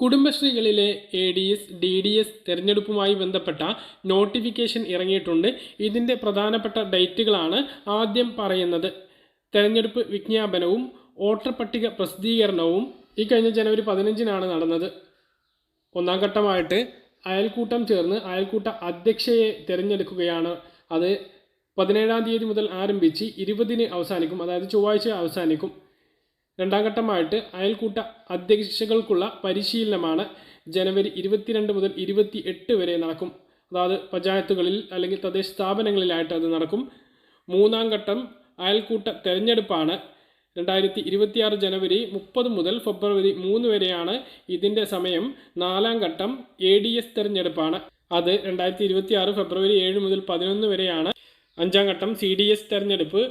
കുടുംബശ്രീകളിലെ A D S D D S തെരഞ്ഞെടുപ്പുമായി ബന്ധപ്പെട്ട notification ഇറങ്ങിയിട്ടുണ്ട്. ഇതിന്റെ പ്രധാനപ്പെട്ട ഡേറ്റുകളാണ് ആദ്യം പറയുന്നത്. തെരഞ്ഞെടുപ്പ് വിജ്ഞാപനവും വോട്ടർ പട്ടിക പ്രസിദ്ധീകരണവും ഈ കഴിഞ്ഞ ജനുവരി പതിനഞ്ചിനാണ് നടന്നത്. ഒന്നാം ഘട്ടമായിട്ട് അയൽക്കൂട്ടം ചേർന്ന് അയൽക്കൂട്ട അധ്യക്ഷയെ തിരഞ്ഞെടുക്കുകയാണ്. അത് പതിനേഴാം തീയതി മുതൽ ആരംഭിച്ച് ഇരുപതിന് അവസാനിക്കും. അതായത് ചൊവ്വാഴ്ച അവസാനിക്കും. രണ്ടാം ഘട്ടമായിട്ട് അയൽക്കൂട്ട അധ്യക്ഷകൾക്കുള്ള പരിശീലനമാണ് ജനുവരി ഇരുപത്തിരണ്ട് മുതൽ ഇരുപത്തി എട്ട് വരെ നടക്കും. അതായത് പഞ്ചായത്തുകളിൽ അല്ലെങ്കിൽ തദ്ദേശ സ്ഥാപനങ്ങളിലായിട്ട് അത് നടക്കും. മൂന്നാം ഘട്ടം അയൽക്കൂട്ട തെരഞ്ഞെടുപ്പാണ്. രണ്ടായിരത്തി ഇരുപത്തിയാറ് ജനുവരി മുപ്പത് മുതൽ ഫെബ്രുവരി മൂന്ന് വരെയാണ് ഇതിന്റെ സമയം. നാലാം ഘട്ടം എ ഡി എസ് തെരഞ്ഞെടുപ്പാണ്. അത് രണ്ടായിരത്തി ഇരുപത്തിയാറ് ഫെബ്രുവരി ഏഴ് മുതൽ പതിനൊന്ന് വരെയാണ്. അഞ്ചാം ഘട്ടം സി ഡി എസ് തെരഞ്ഞെടുപ്പ്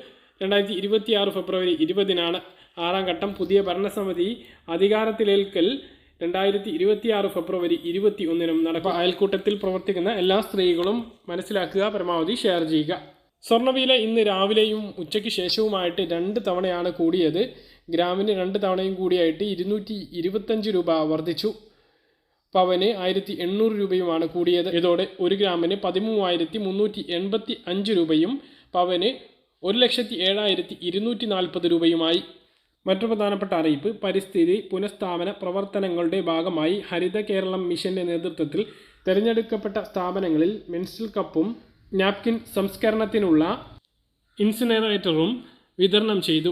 രണ്ടായിരത്തി ഇരുപത്തിയാറ് ഫെബ്രുവരി ഇരുപതിനാണ്. ആറാം ഘട്ടം പുതിയ ഭരണസമിതി അധികാരത്തിലേൽക്കൽ രണ്ടായിരത്തി ഇരുപത്തിയാറ് ഫെബ്രുവരി ഇരുപത്തി ഒന്നിനും നടക്കും അയൽക്കൂട്ടത്തിൽ പ്രവർത്തിക്കുന്ന എല്ലാ സ്ത്രീകളും മനസ്സിലാക്കുക പരമാവധി ഷെയർ ചെയ്യുക. സ്വർണവില ഇന്ന് രാവിലെയും ഉച്ചയ്ക്ക് ശേഷവുമായിട്ട് രണ്ട് തവണയാണ് കൂടിയത്. ഗ്രാമിന് രണ്ട് തവണയും കൂടിയായിട്ട് ഇരുന്നൂറ്റി ഇരുപത്തഞ്ച് രൂപ വർദ്ധിച്ചു. പവന് ആയിരത്തി എണ്ണൂറ് രൂപയുമാണ് കൂടിയത്. ഇതോടെ ഒരു ഗ്രാമിന് പതിമൂവായിരത്തി മുന്നൂറ്റി എൺപത്തി അഞ്ച് രൂപയും പവന് ഒരു ലക്ഷത്തി ഏഴായിരത്തി ഇരുന്നൂറ്റി നാൽപ്പത് രൂപയുമായി. മറ്റു പ്രധാനപ്പെട്ട അറിയിപ്പ് പരിസ്ഥിതി പുനഃസ്ഥാപന പ്രവർത്തനങ്ങളുടെ ഭാഗമായി ഹരിത കേരളം മിഷന്റെ നേതൃത്വത്തിൽ തിരഞ്ഞെടുക്കപ്പെട്ട സ്ഥാപനങ്ങളിൽ മെൻസിൽ കപ്പും നാപ്കിൻ സംസ്കരണത്തിനുള്ള ഇൻസിനറേറ്ററും വിതരണം ചെയ്തു.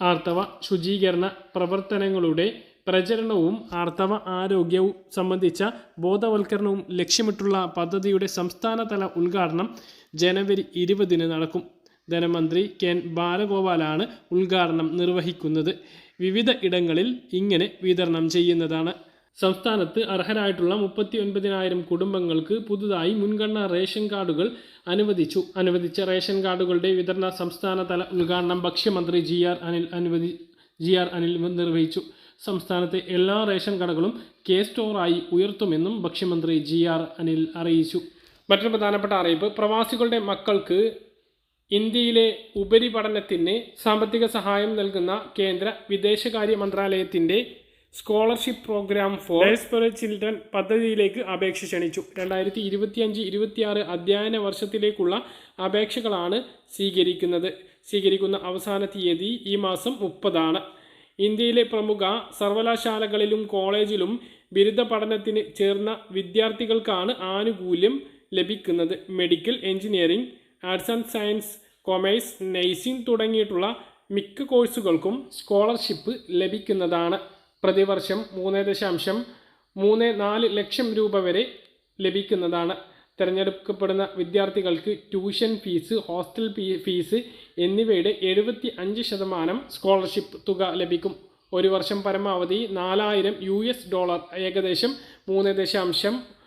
ആർത്തവ ശുചീകരണ പ്രവർത്തനങ്ങളുടെ പ്രചരണവും ആർത്തവ ആരോഗ്യവും സംബന്ധിച്ച ബോധവൽക്കരണവും ലക്ഷ്യമിട്ടുള്ള പദ്ധതിയുടെ സംസ്ഥാനതല ഉദ്ഘാടനം ജനുവരി ഇരുപതിന് നടക്കും. ധനമന്ത്രി കെൻ ബാലഗോപാലാണ് ഉദ്ഘാടനം നിർവഹിക്കുന്നത്. വിവിധ ഇടങ്ങളിൽ ഇങ്ങനെ വിതരണം ചെയ്യുന്നതാണ്. സംസ്ഥാനത്ത് അർഹരായിട്ടുള്ള മുപ്പത്തി ഒൻപതിനായിരം കുടുംബങ്ങൾക്ക് പുതുതായി മുൻഗണനാ റേഷൻ കാർഡുകൾ അനുവദിച്ചു. അനുവദിച്ച റേഷൻ കാർഡുകളുടെ വിതരണ സംസ്ഥാനതല ഉദ്ഘാടനം ഭക്ഷ്യമന്ത്രി ജി ആർ അനിൽ അനുവദി ജി ആർ അനിൽ നിർവഹിച്ചു. സംസ്ഥാനത്തെ എല്ലാ റേഷൻ കടകളും കെ സ്റ്റോറായി ഉയർത്തുമെന്നും ഭക്ഷ്യമന്ത്രി ജി ആർ അനിൽ അറിയിച്ചു. മറ്റൊരു പ്രധാനപ്പെട്ട അറിയിപ്പ് പ്രവാസികളുടെ മക്കൾക്ക് ഇന്ത്യയിലെ ഉപരിപഠനത്തിന് സാമ്പത്തിക സഹായം നൽകുന്ന കേന്ദ്ര വിദേശകാര്യ മന്ത്രാലയത്തിന്റെ scholarship program for for children പദ്ധതിയിലേക്ക് അപേക്ഷ ക്ഷണിച്ചു. രണ്ടായിരത്തി ഇരുപത്തിയഞ്ച് ഇരുപത്തിയാറ് അധ്യയന വർഷത്തിലേക്കുള്ള അപേക്ഷകളാണ് സ്വീകരിക്കുന്നത്. സ്വീകരിക്കുന്ന അവസാന തീയതി ഈ മാസം മുപ്പതാണ്. ഇന്ത്യയിലെ പ്രമുഖ സർവകലാശാലകളിലും കോളേജിലും ബിരുദ പഠനത്തിന് ചേർന്ന വിദ്യാർത്ഥികൾക്കാണ് ആനുകൂല്യം ലഭിക്കുന്നത്. Medical engineering arts and science commerce nursing തുടങ്ങിയിട്ടുള്ള മിക്ക കോഴ്സുകൾക്കും സ്കോളർഷിപ്പ് ലഭിക്കുന്നതാണ്. പ്രതിവർഷം മൂന്ന് ദശാംശം മൂന്ന് നാല് ലക്ഷം രൂപ വരെ ലഭിക്കുന്നതാണ്. തിരഞ്ഞെടുക്കപ്പെടുന്ന വിദ്യാർത്ഥികൾക്ക് ട്യൂഷൻ ഫീസ് ഹോസ്റ്റൽ ഫീസ് എന്നിവയുടെ എഴുപത്തി അഞ്ച് ശതമാനം സ്കോളർഷിപ്പ് തുക ലഭിക്കും. ഒരു വർഷം പരമാവധി നാലായിരം യു എസ് ഡോളർ ഏകദേശം മൂന്ന് ദശാംശം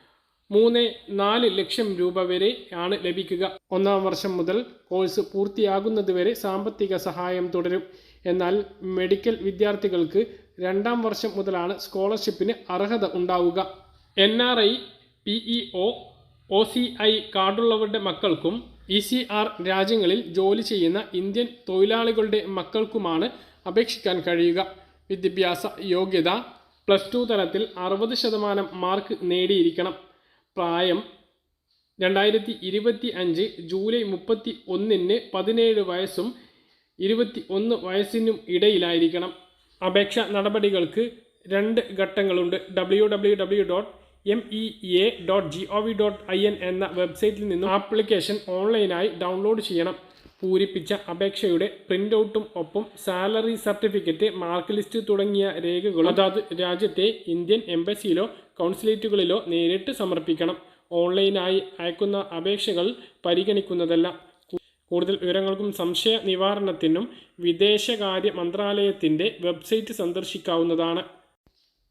മൂന്ന് നാല് ലക്ഷം രൂപ വരെ ആണ് ലഭിക്കുക. ഒന്നാം വർഷം മുതൽ കോഴ്സ് പൂർത്തിയാകുന്നതുവരെ സാമ്പത്തിക സഹായം തുടരും. എന്നാൽ മെഡിക്കൽ വിദ്യാർത്ഥികൾക്ക് രണ്ടാം വർഷം മുതലാണ് സ്കോളർഷിപ്പിന് അർഹത ഉണ്ടാവുക. N R I P E O C I കാർഡുള്ളവരുടെ മക്കൾക്കും ഇ സി ആർ രാജ്യങ്ങളിൽ ജോലി ചെയ്യുന്ന ഇന്ത്യൻ തൊഴിലാളികളുടെ മക്കൾക്കുമാണ് അപേക്ഷിക്കാൻ കഴിയുക. വിദ്യാഭ്യാസ യോഗ്യത പ്ലസ് ടു തലത്തിൽ അറുപത് ശതമാനം മാർക്ക് നേടിയിരിക്കണം. പ്രായം രണ്ടായിരത്തി ഇരുപത്തി അഞ്ച് ജൂലൈ മുപ്പത്തി ഒന്നിന് പതിനേഴ് വയസ്സും ഇരുപത്തി ഒന്ന് വയസ്സിനും ഇടയിലായിരിക്കണം. അപേക്ഷ നടപടികൾക്ക് രണ്ട് ഘട്ടങ്ങളുണ്ട്. W W W dot M E A dot G O V dot I N എന്ന വെബ്സൈറ്റിൽ നിന്നും ആപ്ലിക്കേഷൻ ഓൺലൈനായി ഡൗൺലോഡ് ചെയ്യണം. പൂരിപ്പിച്ച അപേക്ഷയുടെ പ്രിന്റ് ഔട്ടും ഒപ്പം സാലറി സർട്ടിഫിക്കറ്റ് മാർക്ക് ലിസ്റ്റ് തുടങ്ങിയ രേഖകൾ അതാത് രാജ്യത്തെ ഇന്ത്യൻ എംബസിയിലോ കൗൺസിലേറ്റുകളിലോ നേരിട്ട് സമർപ്പിക്കണം. ഓൺലൈനായി അയക്കുന്ന അപേക്ഷകൾ പരിഗണിക്കുന്നതല്ല. കൂടുതൽ വിവരങ്ങൾക്കും സംശയ നിവാരണത്തിനും വിദേശകാര്യ മന്ത്രാലയത്തിന്റെ വെബ്സൈറ്റ് സന്ദർശിക്കാവുന്നതാണ്.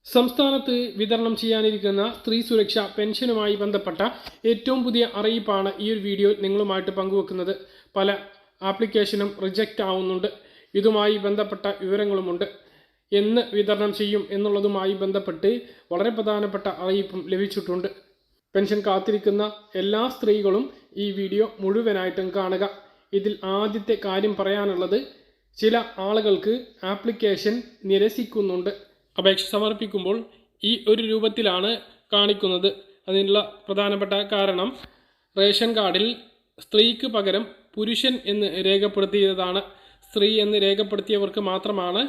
സംസ്ഥാനത്ത് വിതരണം ചെയ്യാനിരിക്കുന്ന സ്ത്രീ സുരക്ഷ പെൻഷനുമായി ബന്ധപ്പെട്ട ഏറ്റവും പുതിയ അറിയിപ്പാണ് ഈ ഒരു വീഡിയോ നിങ്ങളുമായിട്ട് പങ്കുവെക്കുന്നത്. പല ആപ്ലിക്കേഷനും റിജക്റ്റ് ആവുന്നുണ്ട്. ഇതുമായി ബന്ധപ്പെട്ട വിവരങ്ങളുമുണ്ട്. എന്ന് വിതരണം ചെയ്യും എന്നുള്ളതുമായി ബന്ധപ്പെട്ട് വളരെ പ്രധാനപ്പെട്ട അറിയിപ്പും ലഭിച്ചിട്ടുണ്ട്. പെൻഷൻ കാത്തിരിക്കുന്ന എല്ലാ സ്ത്രീകളും ഈ വീഡിയോ മുഴുവനായിട്ടും കാണുക. ഇതിൽ ആദ്യത്തെ കാര്യം പറയാനുള്ളത് ചില ആളുകൾക്ക് ആപ്ലിക്കേഷൻ നിരസിക്കുന്നുണ്ട്. അപേക്ഷ സമർപ്പിക്കുമ്പോൾ ഈ ഒരു രൂപത്തിലാണ് കാണിക്കുന്നത്. അതിനുള്ള പ്രധാനപ്പെട്ട കാരണം റേഷൻ കാർഡിൽ സ്ത്രീക്ക് പകരം പുരുഷൻ എന്ന് രേഖപ്പെടുത്തിയതാണ് സ്ത്രീ എന്ന് രേഖപ്പെടുത്തിയവർക്ക് മാത്രമാണ്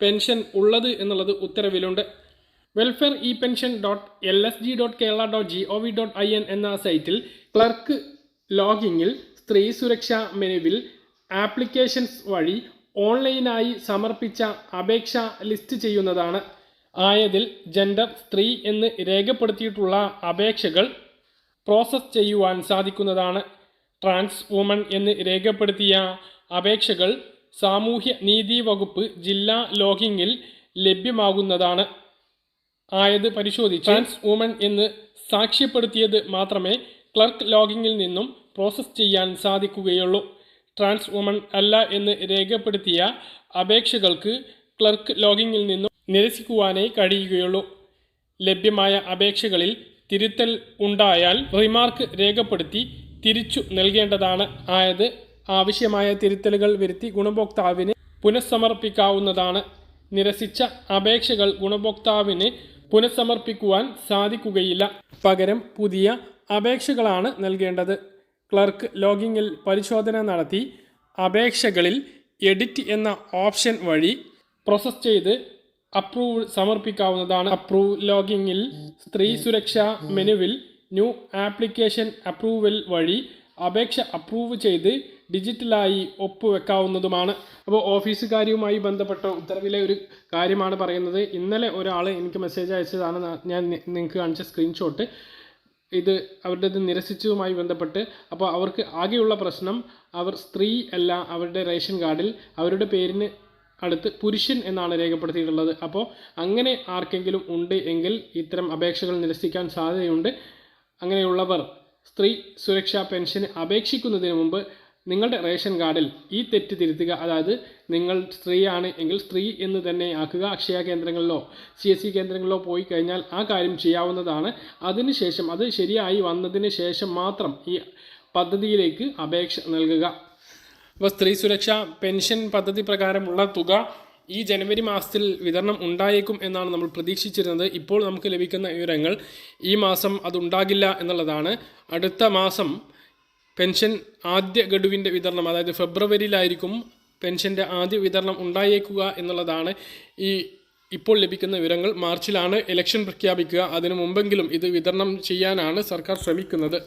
പെൻഷൻ ഉള്ളത് എന്നുള്ളത് ഉത്തരവിലുണ്ട്. Welfare e pension dot L S G dot Kerala dot G O V dot I N എന്ന സൈറ്റിൽ ക്ലർക്ക് ലോഗിങ്ങിൽ സ്ത്രീ സുരക്ഷാ മെനുവിൽ ആപ്ലിക്കേഷൻസ് വഴി ഓൺലൈനായി സമർപ്പിച്ച അപേക്ഷ ലിസ്റ്റ് ചെയ്യുന്നതാണ്. ആയതിൽ ജെൻഡർ സ്ത്രീ എന്ന് രേഖപ്പെടുത്തിയിട്ടുള്ള അപേക്ഷകൾ പ്രോസസ്സ് ചെയ്യുവാൻ സാധിക്കുന്നതാണ്. ട്രാൻസ് വുമൺ എന്ന് രേഖപ്പെടുത്തിയ അപേക്ഷകൾ സാമൂഹ്യ നീതി വകുപ്പ് ജില്ലാ ലോഗിങ്ങിൽ ലഭ്യമാകുന്നതാണ്. ആയത് പരിശോധിച്ച് ട്രാൻസ് വുമൺ എന്ന് സാക്ഷ്യപ്പെടുത്തിയത് മാത്രമേ ക്ലർക്ക് ലോഗിങ്ങിൽ നിന്നും പ്രോസസ് ചെയ്യാൻ സാധിക്കുകയുള്ളൂ. ട്രാൻസ് വുമൺ അല്ല എന്ന് രേഖപ്പെടുത്തിയ അപേക്ഷകൾക്ക് ക്ലർക്ക് ലോഗിങ്ങിൽ നിന്നും നിരസിക്കുവാനേ കഴിയുകയുള്ളൂ. ലഭ്യമായ അപേക്ഷകളിൽ തിരുത്തൽ ഉണ്ടായാൽ റിമാർക്ക് രേഖപ്പെടുത്തി തിരിച്ചു നൽകേണ്ടതാണ്. ആയത് ആവശ്യമായ തിരുത്തലുകൾ വരുത്തി ഗുണഭോക്താവിന് പുനഃസമർപ്പിക്കാവുന്നതാണ്. നിരസിച്ച അപേക്ഷകൾ ഗുണഭോക്താവിന് പുനഃസമർപ്പിക്കുവാൻ സാധിക്കുകയില്ല. പകരം പുതിയ അപേക്ഷകളാണ് നൽകേണ്ടത്. ക്ലർക്ക് ലോഗിങ്ങിൽ പരിശോധന നടത്തി അപേക്ഷകളിൽ എഡിറ്റ് എന്ന ഓപ്ഷൻ വഴി പ്രോസസ് ചെയ്ത് അപ്രൂവ് സമർപ്പിക്കാവുന്നതാണ്. അപ്രൂവ് ലോഗിങ്ങിൽ സ്ത്രീ സുരക്ഷാ മെനുവിൽ ന്യൂ ആപ്ലിക്കേഷൻ അപ്രൂവൽ വഴി അപേക്ഷ അപ്രൂവ് ചെയ്ത് ഡിജിറ്റലായി ഒപ്പുവെക്കാവുന്നതുമാണ്. അപ്പോൾ ഓഫീസുകാരിയുമായി ബന്ധപ്പെട്ട ഉത്തരവിലെ ഒരു കാര്യമാണ് പറയുന്നത്. ഇന്നലെ ഒരാൾ എനിക്ക് മെസ്സേജ് അയച്ചതാണ്. ഞാൻ നിങ്ങൾക്ക് കാണിച്ച സ്ക്രീൻഷോട്ട്. ഇത് അവരുടേത് നിരസിച്ചതുമായി ബന്ധപ്പെട്ട് അപ്പോൾ അവർക്ക് ആകെയുള്ള പ്രശ്നം അവർ സ്ത്രീ അല്ല അവരുടെ റേഷൻ കാർഡിൽ അവരുടെ പേരിന് അടുത്ത് പുരുഷൻ എന്നാണ് രേഖപ്പെടുത്തിയിട്ടുള്ളത്. അപ്പോൾ അങ്ങനെ ആർക്കെങ്കിലും ഉണ്ട് എങ്കിൽ ഇത്തരം അപേക്ഷകൾ നിരസിക്കാൻ സാധ്യതയുണ്ട്. അങ്ങനെയുള്ളവർ സ്ത്രീ സുരക്ഷാ പെൻഷന് അപേക്ഷിക്കുന്നതിന് മുമ്പ് നിങ്ങളുടെ റേഷൻ കാർഡിൽ ഈ തെറ്റ് തിരുത്തുക. അതായത് നിങ്ങൾ സ്ത്രീയാണ് എങ്കിൽ സ്ത്രീ എന്ന് തന്നെ ആക്കുക. അക്ഷയ കേന്ദ്രങ്ങളിലോ സി എസ് സി കേന്ദ്രങ്ങളിലോ പോയി കഴിഞ്ഞാൽ ആ കാര്യം ചെയ്യാവുന്നതാണ്. അതിനുശേഷം അത് ശരിയായി വന്നതിന് ശേഷം മാത്രം ഈ പദ്ധതിയിലേക്ക് അപേക്ഷ നൽകുക. അപ്പോൾ സ്ത്രീ സുരക്ഷ പെൻഷൻ പദ്ധതി പ്രകാരമുള്ള തുക ഈ ജനുവരി മാസത്തിൽ വിതരണം ഉണ്ടായേക്കും എന്നാണ് നമ്മൾ പ്രതീക്ഷിച്ചിരുന്നത്. ഇപ്പോൾ നമുക്ക് ലഭിക്കുന്ന വിവരങ്ങൾ ഈ മാസം അതുണ്ടാകില്ല എന്നുള്ളതാണ്. അടുത്ത മാസം പെൻഷൻ ആദ്യ ഗഡുവിന്റെ വിതരണം അതായത് ഫെബ്രുവരിയിലായിരിക്കും പെൻഷന്റെ ആദ്യ വിതരണം ഉണ്ടായേക്കുക എന്നുള്ളതാണ് ഈ ഇപ്പോൾ ലഭിക്കുന്ന വിവരങ്ങൾ. മാർച്ചിലാണ് ഇലക്ഷൻ പ്രഖ്യാപിക്കുക. അതിനു മുമ്പെങ്കിലും ഇത് വിതരണം ചെയ്യാനാണ് സർക്കാർ ശ്രമിക്കുന്നത്.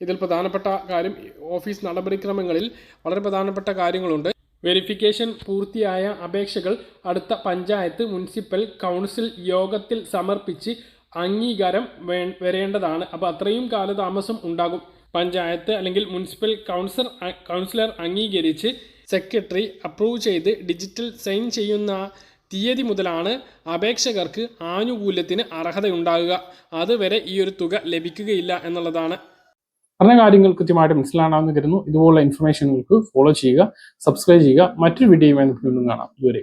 ഇതിൽ പ്രധാനപ്പെട്ട കാര്യം ഓഫീസ് നടപടിക്രമങ്ങളിൽ വളരെ പ്രധാനപ്പെട്ട കാര്യങ്ങളുണ്ട്. വെരിഫിക്കേഷൻ പൂർത്തിയായ അപേക്ഷകൾ അടുത്ത പഞ്ചായത്ത് മുനിസിപ്പൽ കൗൺസിൽ യോഗത്തിൽ സമർപ്പിച്ച് അംഗീകാരം വേ വരേണ്ടതാണ്. അപ്പോൾ അത്രയും കാലതാമസം ഉണ്ടാകും. പഞ്ചായത്ത് അല്ലെങ്കിൽ മുനിസിപ്പൽ കൗൺസിൽ കൗൺസിലർ അംഗീകരിച്ച് സെക്രട്ടറി അപ്രൂവ് ചെയ്ത് ഡിജിറ്റൽ സൈൻ ചെയ്യുന്ന തീയതി മുതലാണ് അപേക്ഷകർക്ക് ആനുകൂല്യത്തിന് അർഹതയുണ്ടാകുക. അതുവരെ ഈ ഒരു തുക ലഭിക്കുകയില്ല എന്നുള്ളതാണ് പറഞ്ഞ കാര്യങ്ങൾ കൃത്യമായിട്ട് മനസ്സിലാണെന്ന് കരുതുന്നു. ഇതുപോലുള്ള ഇൻഫർമേഷനുകൾക്ക് ഫോളോ ചെയ്യുക സബ്സ്ക്രൈബ് ചെയ്യുക. മറ്റൊരു വീഡിയോയുമായി നമുക്ക് വീണ്ടും കാണാം. ഇതുവരെ.